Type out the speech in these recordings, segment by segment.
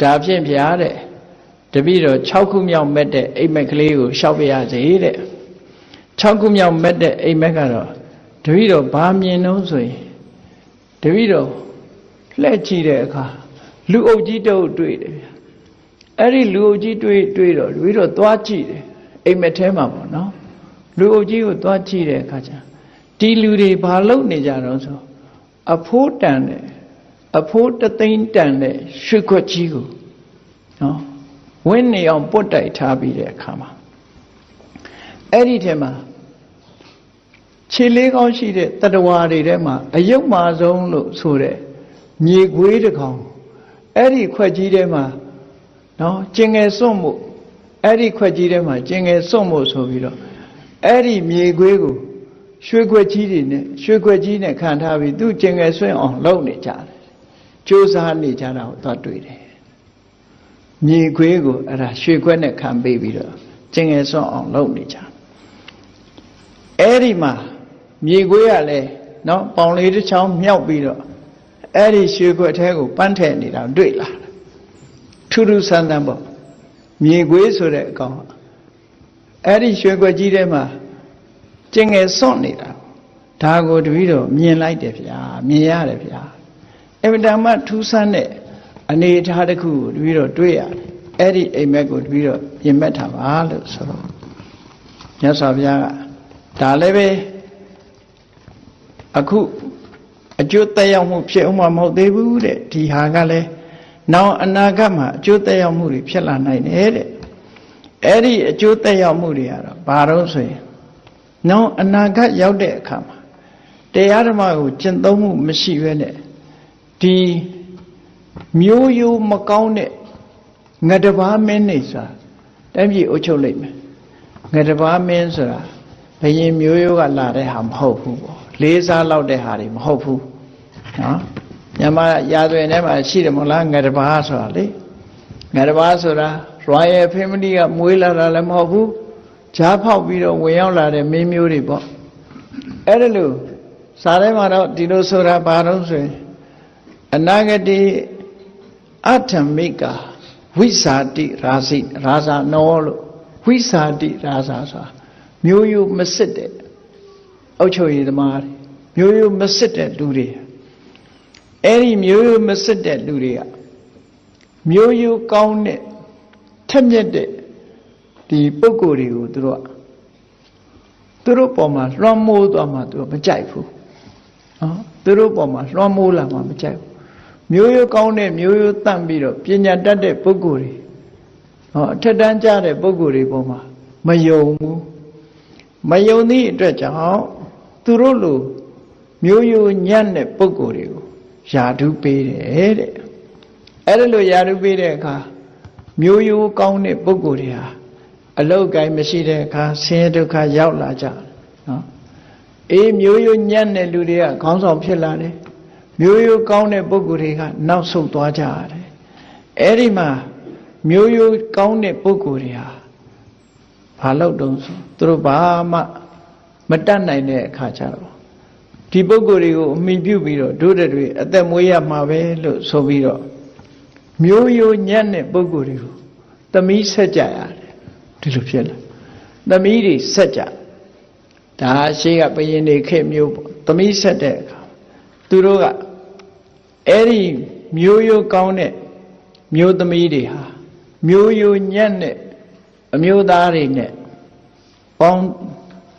ဒါဖြင့်ဗျာတဲ့တပည့်တော်6ခုမြောက်မဲ့တဲ့အိမ်မက်ကလေးကိုရှောက်ပြရစေတဲ့6ခုမြောက်မဲ့တဲ့အိမ်မက်ကတော့တပည့်တော်ဘာမြင်တော့ဆိုရင်တပည့်တော်လှည့်ကြည့်တဲ့အခါလူအုပ်ကြီးတုပ်တွေ့တယ်ဗျာအဲ့ဒီလူအုပ်ကြီးတွေ့တွေ့တော့တပည့်တော်သွားကြည့်တယ်အိမ်မက်ထဲမှာပေါ့နော်လူအုပ်ကြီးကိုသွားကြည့်တဲ့အခါကျဒီလူတွေဘာလုပ်နေကြတော့ဆိုအဖိုးတန်တယ် အဖိုးတသိန်းတန်တဲ့ရွှေခွက်ကြီးကိုနော်ဝင်းနေအောင်ပုတ်တိုက်ထားပြီးတဲ့အခါမှာအဲ့ဒီထဲမှာခြေလေးကောင်းရှိတဲ့တတဝါတွေထဲမှာအယုတ်မာဆုံးလို့ဆိုတဲ့မြေခွေးတစ်ကောင်အဲ့ဒီခွက်ကြီးထဲမှာနော်ကျင်ငယ်စွန့်မှုအဲ့ဒီခွက်ကြီးထဲမှာကျင်ငယ်စွန့်မှုဆိုပြီးတော့အဲ့ဒီမြေခွေးကိုရွှေခွက်ကြီးတွေနဲ့ရွှေခွက်ကြီးနဲ့ခံထားပြီးသူကျင်ငယ်ဆွင့်အောင်လုပ်နေကြတယ် ကြိုးစားနေကြတာကိုသွားတွေ့တယ်မြေခွေးကိုအဲ့ဒါရွှေခွက်နဲ့ခံပေးပြီးတော့ကျင်ငယ်ဆွန့်အောင်လုပ်နေကြတယ်အဲ့ဒီမှာမြေခွေးကလည်းနော်ပေါင်လေးတစ်ချောင်းမြောက်ပြီးတော့အဲ့ဒီရွှေခွက်ထဲကိုပန်းထည့်နေတာတွေ့လာတယ်ထူးထူးဆန်းဆန်းပေါ့မြေခွေးဆိုတဲ့အကောင်အဲ့ဒီရွှေခွက်ကြီးထဲမှာကျင်ငယ်စွန့်နေတာဒါကိုတပည့်တော်မြင်လိုက်တယ်ဗျာမြင်ရတယ်ဗျာ အဗ္ဗဓမ္မထူးဆန်းတဲ့အနေအထားတစ်ခုကိုတပည့်တော်တွေ့ရတယ်အဲ့ဒီအိမ်မက်ကိုတပည့်တော်ပြင်မဲ့တာပါလို့ဆိုတော့မြတ်စွာဘုရားကဒါလည်းပဲအခုအကျိုးသက်ရောက်မှုဖြစ်အောင်မဟုတ်သေးဘူးတဲ့ဒီဟာကလည်းနောက်အနာဂတ်မှာအကျိုးသက်ရောက်မှုတွေဖြစ်လာနိုင်တယ်တဲ့အဲ့ဒီအကျိုးသက်ရောက်မှုတွေကတော့ဘာလို့ဆိုရင်နောက်အနာဂတ်ရောက်တဲ့အခါမှာတရားဓမ္မကိုကျင့်သုံးမှုမရှိဘဲနဲ့ ဒီမျိုးရိုးမကောင်းတဲ့ငတဘာမင်းနေဆိုတာတိုင်းပြည်အုပ်ချုပ်လိုက်မယ်ငတဘာမင်းဆိုတာဘယင်မျိုးရိုးကလာတဲ့ဟာမဟုတ်ဘူးပေါ့လေးစားလောက်တဲ့ဟာတွေမဟုတ်ဘူးနော်မြန်မာရာဇဝင်ထဲမှာရှိတယ်မဟုတ်လားငတဘာဆိုတာလေငတဘာဆိုတာ royal family ကမွေးလာတာလည်းမဟုတ်ဘူးဂျားဖောက်ပြီးတော့ဝင်ရောက်လာတဲ့မင်းမျိုးတွေပေါ့အဲ့ဒါလို့စာထဲမှာတော့ဒီလိုဆိုတာဘာလို့ဆိုရင် အနာဂတိအထမိကဝိစာတိရာစိရာဇာနောလို့ဝိစာတိရာဇာဆိုတာမျိုးရိုးမစစ်တဲ့အုတ်ချုပ်ရည်သမားတွေမျိုးရိုးမစစ်တဲ့လူတွေအဲ့ဒီမျိုးရိုးမစစ်တဲ့လူတွေကမျိုးရိုးကောင်းတဲ့ထက်မြက်တဲ့ဒီပုံကိုယ်တွေကိုသူတို့ကသူတို့ပေါ်မှာလွှမ်းမိုးသွားမှသူတို့မကြိုက်ဘူးနော်သူတို့ပေါ်မှာလွှမ်းမိုးလာမှမကြိုက်ဘူး မျိုးရိုးကောင်းတဲ့မျိုးရိုးတန့်ပြီးတော့ပညာတတ်တဲ့ပုဂ္ဂိုလ်တွေဟောအထက်တန်းကြတဲ့ပုဂ္ဂိုလ်တွေပေါ်မှာမယုံဘူးမယုံသည့်အတွက်ကြောင့်သူတို့လိုမျိုးရိုးညံ့တဲ့ပုဂ္ဂိုလ်တွေကိုယာဓုပေးတယ်တဲ့အဲ့ဒါလိုယာဓုပေးတဲ့အခါမျိုးရိုးကောင်းတဲ့ပုဂ္ဂိုလ်တွေဟာအလောက်ကိုင်းမရှိတဲ့အခါဆင်းရဲဒုက္ခရောက်လာကြနော်အေးမျိုးရိုးညံ့တဲ့လူတွေကခေါင်းဆောင်ဖြစ်လာတယ် မျိုးရိုးကောင်းတဲ့ပုဂ္ဂိုလ်တွေကနောက်ဆုတ်သွားကြရတယ်အဲ့ဒီမှာမျိုးရိုးကောင်းတဲ့ပုဂ္ဂိုလ်တွေဟာဘာလို့တုံးဆိုသူတို့ဘာမှမတတ်နိုင်တဲ့အခါကျတော့ဒီပုဂ္ဂိုလ်တွေကိုအမိပြုပြီးတော့တို့တွေအသက်မွေးရမှာပဲလို့ဆိုပြီးတော့မျိုးရိုးညံ့တဲ့ပုဂ္ဂိုလ်တွေကိုသမီးဆက်ကြရတယ်ဒီလိုဖြစ်လာသမီးတွေဆက်ကြဒါရှိကဘယင်တွေခေမျိုးပေါ့သမီးဆက်တဲ့အခါသူတို့က အဲ့ဒီမျိုးရိုးကောင်းတဲ့မျိုးသမီးတွေဟာမျိုးရိုးညံ့တဲ့အမျိုးသားတွေနဲ့ပေါင်း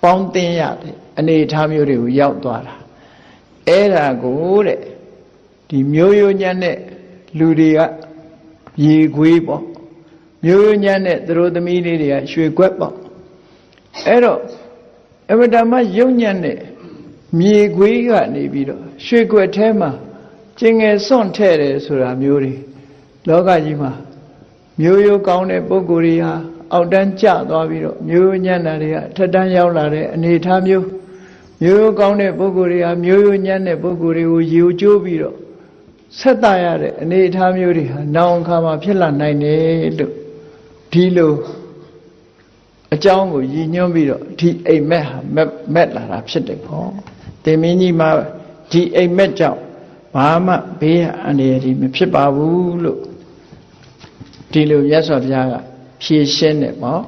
ပေါင်းတင်ရတဲ့အနေအထားမျိုးတွေကိုရောက်သွားတာအဲ့ဒါကိုတဲ့ဒီမျိုးရိုးညံ့တဲ့လူတွေကရေခွေးပေါ့မျိုးရိုးညံ့တဲ့သူတို့သမီးလေးတွေကရွှေကွက်ပေါ့အဲ့တော့အမတမယုံညံ့တဲ့မြေခွေးကနေပြီးတော့ရွှေကွက်ထဲမှာ ကျင်ငယ်စွန့်ထဲ့တယ်ဆိုတာမျိုးတွေလောကကြီးမှာမျိုးရိုးကောင်းတဲ့ပုဂ္ဂိုလ်တွေဟာအောက်တန်းကျသွားပြီးတော့မျိုးရိုးညံ့တာတွေကထက်တန်းရောက်လာတဲ့အနေအထားမျိုးမျိုးရိုးကောင်းတဲ့ပုဂ္ဂိုလ်တွေဟာမျိုးရိုးညံ့တဲ့ပုဂ္ဂိုလ်တွေကိုယူကျိုးပြီးတော့ဆက်တရတဲ့အနေအထားမျိုးတွေဟာနောင်အခါမှာဖြစ်လာနိုင်တယ်လို့ဒီလိုအကြောင်းကိုရည်ညွှန်းပြီးတော့ဒီအိမ်မက်ဟာမက်လာတာဖြစ်တယ်ပေါ့တင်မင်းကြီးမှာဒီအိမ်မက်ကြောင့် ဘာမှဘေးအန္တရာယ်ကြီးမဖြစ်ပါဘူးလို့ဒီလိုမြတ်စွာဘုရားကဖြည့်ရှင်းတယ်ပေါ့